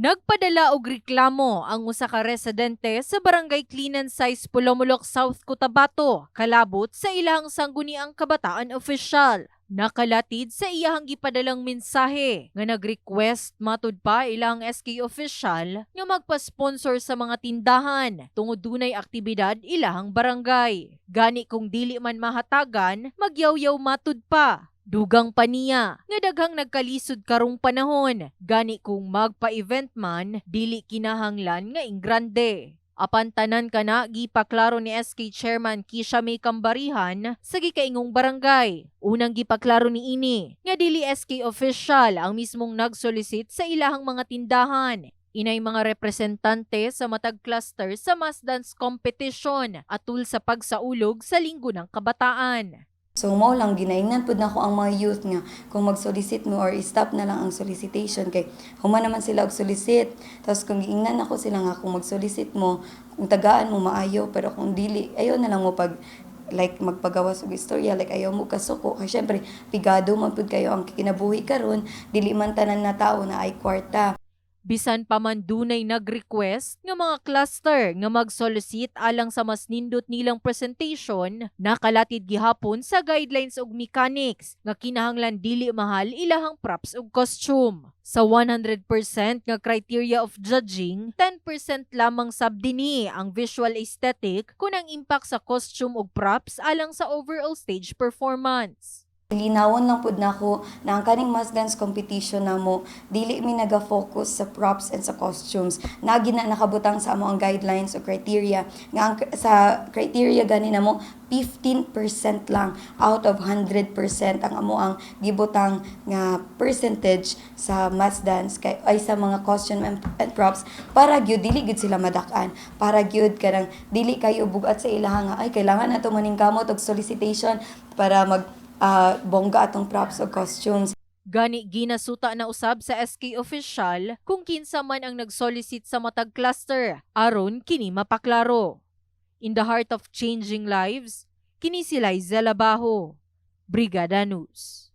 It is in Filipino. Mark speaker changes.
Speaker 1: Nagpadala og reklamo ang usa ka residente sa Barangay Cleanan Size Pulomulok South Cotabato kalabot sa ilahang sangguniang kabataan official. Nakalatid sa iyahang gipadalang mensahe nga nag-request matud pa ilang SK official nga magpa-sponsor sa mga tindahan tungod dunay aktibidad ilahang barangay. Gani kung dili man mahatagan, magyaw-yaw matud pa. Dugang pa niya nga daghang nagkalisod karong panahon gani kung magpa-event man dili kinahanglan nga ingrande. Apan tanan kana gipaklaro ni SK Chairman Kisha May Kambarihan sa gikaingong barangay. Unang gipaklaro ni ini nga dili SK official ang mismong nagsolicit sa ilahang mga tindahan Inay mga representante sa matag cluster sa mass dance competition atul sa pagsaulog sa linggo ng kabataan.
Speaker 2: So mo lang ginaingnan pud nako ang mga youth nga. Kung mag-solicit mo or stop na lang ang solicitation kay human naman sila og solicit. Tapos kung giingnan nako sila nga kung mag-solicit mo, kung tagaan mo maayo. Pero kung dili ayo na lang mo pag like magpagawas og istorya like ayaw mo kasuko. Kay syempre pigado man pud kayo ang kinabuhi karon dili man tanan na tao na ay kwarta
Speaker 1: Bisan pa man dunay nag-request nga mga cluster nga mag-solicit alang sa mas nindot nilang presentation, nakalatid gihapon sa guidelines ug mechanics nga kinahanglan dili mahal ilahang props ug costume. Sa 100% nga criteria of judging, 10% lamang sabdini ang visual aesthetic kun ang impact sa costume ug props alang sa overall stage performance.
Speaker 2: Linawon lang pud nako na ang kaning mass dance competition namo dili mi naga-focus sa props and sa costumes. Nagi na nakabutang sa amo ang guidelines o criteria nga ang, sa criteria gani namo 15% lang out of 100% ang amo ang gibutang nga percentage sa mass dance kay ay sa mga costume and, props para gyud dili gyud sila madak-an para gyud kanang dili kayo bugat sa ilaha nga ay kailangan nato maning kamot og solicitation para mag ah, bongga atong props o costumes.
Speaker 1: Gani ginasuta na usab sa SK official kung kinsa man ang nagsolicit sa matag cluster aron kini mapaklaro. In the heart of changing lives, kini si Liza Labajo, Brigada News.